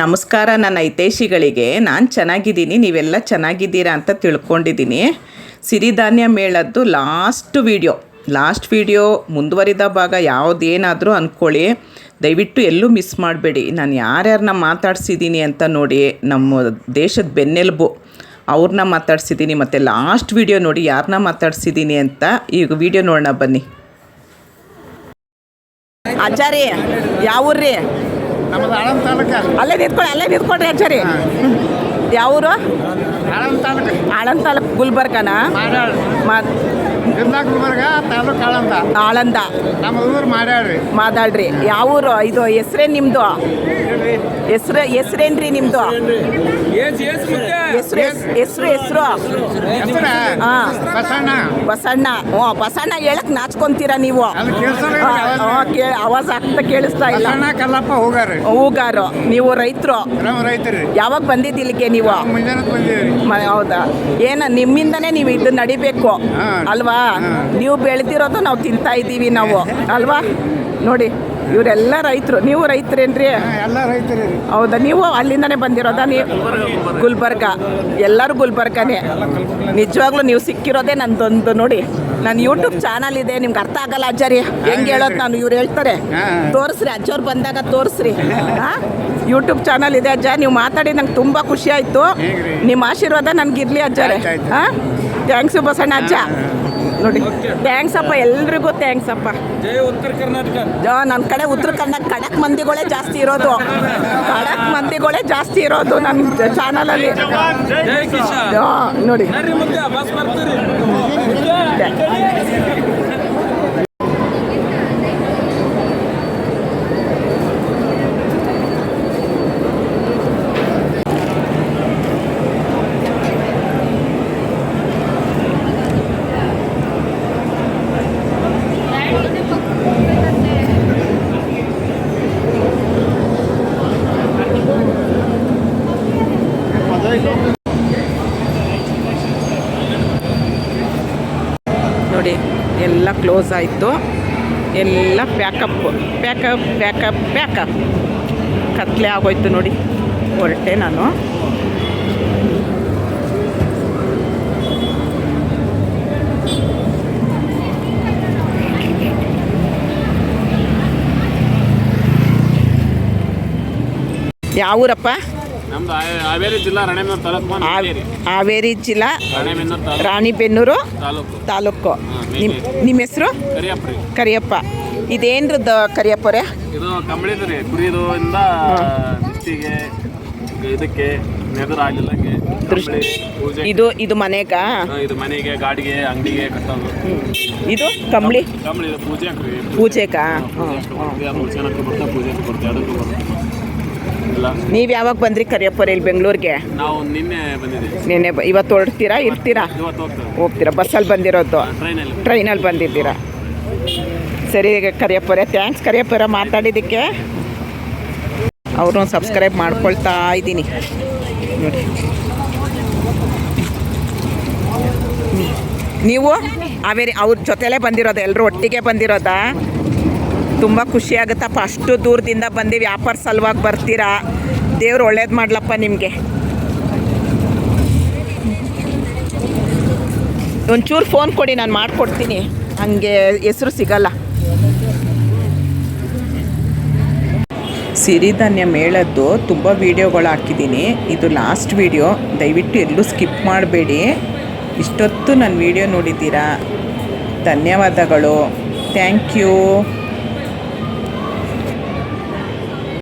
ನಮಸ್ಕಾರ, ನನ್ನ ಹಿತೈಷಿಗಳಿಗೆ. ನಾನು ಚೆನ್ನಾಗಿದ್ದೀನಿ, ನೀವೆಲ್ಲ ಚೆನ್ನಾಗಿದ್ದೀರಾ ಅಂತ ತಿಳ್ಕೊಂಡಿದ್ದೀನಿ. ಸಿರಿಧಾನ್ಯ ಮೇಳದ್ದು ಲಾಸ್ಟ್ ವಿಡಿಯೋ. ಲಾಸ್ಟ್ ವಿಡಿಯೋ ಮುಂದುವರಿದ ಭಾಗ ಯಾವುದೇನಾದರೂ ಅಂದ್ಕೊಳ್ಳಿ ದಯವಿಟ್ಟು ಎಲ್ಲೂ ಮಿಸ್ ಮಾಡಬೇಡಿ. ನಾನು ಯಾರ್ಯಾರನ್ನ ಮಾತಾಡ್ಸಿದ್ದೀನಿ ಅಂತ ನೋಡಿ, ನಮ್ಮ ದೇಶದ ಬೆನ್ನೆಲುಬು ಅವ್ರನ್ನ ಮಾತಾಡ್ಸಿದ್ದೀನಿ ಮತ್ತು ಲಾಸ್ಟ್ ವಿಡಿಯೋ ನೋಡಿ ಯಾರನ್ನ ಮಾತಾಡ್ಸಿದ್ದೀನಿ ಅಂತ ಈಗ ವಿಡಿಯೋ ನೋಡೋಣ ಬನ್ನಿ. ಆಚಾರಿ ಯಾವ ಊರ್ರಿ ನಮ್ಮದು ಆಳಂದ ತಾಲೂಕ. ಅಲ್ಲೇ ನಿಂತ್ಕೊಳ್ಳಿ ಅಲ್ಲೇ ನಿಂತ್ಕೊಳ್ರಿ ಸರಿ? ಯಾವೂರು? ಆಳಂದ ತಾಲೂಕು. ಆಳಂದ ತಾಲೂಕು ಗುಲ್ಬರ್ಗನ? ಮಾಡ್ಯಾಳ. ಮಾ ಜಿಲ್ಲಾ ಗುಲ್ಬರ್ಗ ತಾಲೂಕು ಆಳಂದ. ಆಳಂದ. ನಮ್ಮ ಊರು ಮಾಡ್ಯಾಳ್ರಿ. ಮಾತಾಡ್ರಿ ಯಾವೂರು? ಇದು ಹೆಸ್ರೇನು ನಿಮ್ಮದು ಹೆಸ್ರು ಹೆಸ್ರೇನ್ರಿ ನಿಮ್ಮದು ಹೆಸ್ರು ಹೆಸ್ರು ಹೆಸರು. ಹಾ. ಬಸಣ್ಣ. ಬಸಣ್ಣ. ಹ್ಞೂ ಬಸಣ್ಣ ಹೇಳಕ್ ನಾಚ್ಕೊಂತೀರ ನೀವು? ಆವಾಜ್ ಆಗ್ತಾ ಕೇಳಿಸ್ತಾ ಇಲ್ಲ. ಕಲ್ಲಪ್ಪ ಹೋಗಾರಿ ಹೂಗಾರು ನೀವು ರೈತರು. ಯಾವಾಗ ಬಂದಿದ್ದು ಇಲ್ಲಿಗೆ ನೀವು? ಹೌದಾ? ಏನ ನಿಮ್ಮಿಂದನೇ ನೀವು ಇದು ನಡಿಬೇಕು? ಅಲ್ವಾ? ನೀವು ಬೆಳೆದಿರೋದು ನಾವು ತಿಂತಾ ಇದ್ದೀವಿ ನಾವು. ಅಲ್ವಾ? ನೋಡಿ ಇವರೆಲ್ಲ ರೈತರು. ನೀವು ರೈತರೇನ್ರಿ? ಎಲ್ಲ ರೈತರೇ ಹೌದಾ? ನೀವು ಅಲ್ಲಿಂದನೇ ಬಂದಿರೋದಾ? ನೀವು ಗುಲ್ಬರ್ಗ. ಎಲ್ಲರೂ ಗುಲ್ಬರ್ಗನೇ. ನಿಜವಾಗ್ಲೂ ನೀವು ಸಿಕ್ಕಿರೋದೇ ನಂದೊಂದು ನೋಡಿ. ನನ್ನ ಯೂಟ್ಯೂಬ್ ಚಾನಲ್ ಇದೆ ನಿಮ್ಗೆ ಅರ್ಥ ಆಗಲ್ಲ ಅಜ್ಜರಿ. ಹೆಂಗೆ ಹೇಳೋದು ನಾನು ಇವ್ರು ಹೇಳ್ತಾರೆ. ಹಾ. ತೋರಿಸ್ರಿ ಅಜ್ಜವ್ರು ಬಂದಾಗ ತೋರಿಸ್ರಿ. ಯೂಟ್ಯೂಬ್ ಚಾನಲ್ ಇದೆ ಅಜ್ಜ ನೀವು ಮಾತಾಡಿ ನಂಗೆ ತುಂಬ ಖುಷಿ ಆಯಿತು. ನಿಮ್ಮ ಆಶೀರ್ವಾದ ನನ್ಗೆ ಇರಲಿ ಅಜ್ಜರೇ ಥ್ಯಾಂಕ್ಸ್ ಹಾಂ? ಥ್ಯಾಂಕ್ಸು ಬಸಣ್ಣ ಅಜ್ಜ. ನೋಡಿ. ಥ್ಯಾಂಕ್ಸ್ ಅಪ್ಪ ಎಲ್ರಿಗೂ ಥ್ಯಾಂಕ್ಸ್ ಅಪ್ಪ. ಜಯ ಉತ್ತರ ಕರ್ನಾಟಕ. ನನ್ನ ಕಡೆ ಉತ್ತರ ಕನ್ನಡ ಖಡಕ್ ಮಂದಿಗಳೇ ಜಾಸ್ತಿ ಇರೋದು. ಖಡಕ್ ಮಂದಿಗಳೇ ಜಾಸ್ತಿ ಇರೋದು ನನ್ನ ಚಾನಲಲ್ಲಿ ಜೈ ನೋಡಿ. ನೋಡಿ, ಎಲ್ಲ ಕ್ಲೋಸ್ ಆಯಿತು. ಎಲ್ಲ ಪ್ಯಾಕಪ್ ಪ್ಯಾಕಪ್ ಪ್ಯಾಕಪ್ ಪ್ಯಾಕಪ್ ಕತ್ಲೆ ಆಗೋಯ್ತು ನೋಡಿ, ಹೊರಟೆ ನಾನು. ಯಾವ ಊರಪ್ಪ ನಮ್ದು ಹಾವೇರಿ ಜಿಲ್ಲಾ ರಾಣೆಬೆನ್ನೂರು ತಾಲೂಕು ಹಾವ್- ಹಾವೇರಿ ಜಿಲ್ಲಾ ರಾಣೆಬೆನ್ನೂರು ತಾಲೂಕು. ತಾಲೂಕು. ನಿಮ್ಮ ನಿಮ್ಮ ಹೆಸರು? ಕರಿಯಪ್ಪ ಕರಿಯಪ್ಪ. ಇದೇನ್ರದ್ದು ಕರಿಯಪ್ಪರೇ ಇದು ಕಂಬಳಿದು ರೀ. ಕುರಿದು ಇಂದ ನಿತ್ತಿಗೆ ಇದಕ್ಕೆ ನೆದರ್ ಆಗ್ಲಿಲ್ಲಂಗೆ ಇದು ಇದು ಮನೆಗ? ಇದು ಮನೆಗೆ ಗಾಡಿಗೆ ಅಂಗಡಿಗೆ ಕಟ್ಟೋದು. ಇದು ಕಂಬಳಿ? ಕಂಬಳಿ ಪೂಜೆ ಪೂಜೆಗಾ ಪೂಜೆ ಅದಕ್ಕೂ ಇಲ್ಲ ನೀವು ಯಾವಾಗ ಬಂದ್ರಿ ಕರಿಯಪ್ಪರ ಇಲ್ಲಿ ಬೆಂಗಳೂರಿಗೆ? ನಾವು ನಿನ್ನೆ ಬಂದಿದ್ದೀವಿ. ನೆನೆ ಬ- ಇವತ್ತು ಹೊರಡ್ತೀರಾ ಇರ್ತೀರಾ? ಹೋಗ್ತೀರಾ? ಬಸ್ಸಲ್ಲಿ ಬಂದಿರೋದು. ಟ್ರೈನಲ್ಲಿ. ಟ್ರೈನಲ್ಲಿ ಬಂದಿದ್ದೀರಾ? ಸರಿ ಕರಿಯಪ್ಪರೇ ಥ್ಯಾಂಕ್ಸ್ ಕರಿಯಪ್ಪರ ಮಾತಾಡಿದ್ದಕ್ಕೆ. ಅವ್ರನ್ನ ಸಬ್ಸ್ಕ್ರೈಬ್ ಮಾಡ್ಕೊಳ್ತಾ ಇದ್ದೀನಿ. ನೋಡಿ. ನೀವು? ಅವೇರಿ ಅವ್ರ ಜೊತೆಲೇ ಬಂದಿರೋದು ಎಲ್ಲರೂ ಒಟ್ಟಿಗೆ ಬಂದಿರೋದಾ? ತುಂಬ ಖುಷಿ ಆಗುತ್ತಪ್ಪ ಅಷ್ಟು ದೂರದಿಂದ ಬಂದು ವ್ಯಾಪಾರ ಸಲುವಾಗಿ ಬರ್ತೀರಾ? ದೇವ್ರು ಒಳ್ಳೇದು ಮಾಡ್ಲಪ್ಪ ನಿಮಗೆ. ಒಂಚೂರು ಫೋನ್ ಕೊಡಿ, ನಾನು ಮಾಡಿಕೊಡ್ತೀನಿ. ಹಂಗೆ ಹೆಸರು ಸಿಗಲ್ಲ. ಸಿರಿಧಾನ್ಯ ಮೇಳದ್ದು ತುಂಬ ವೀಡಿಯೋಗಳು ಹಾಕಿದ್ದೀನಿ. ಇದು ಲಾಸ್ಟ್ ವೀಡಿಯೋ ದಯವಿಟ್ಟು ಎಲ್ಲೂ ಸ್ಕಿಪ್ ಮಾಡಬೇಡಿ. ಇಷ್ಟೊತ್ತು ನನ್ನ ವೀಡಿಯೋ ನೋಡಿದ್ದೀರಾ? ಧನ್ಯವಾದಗಳು. Thank you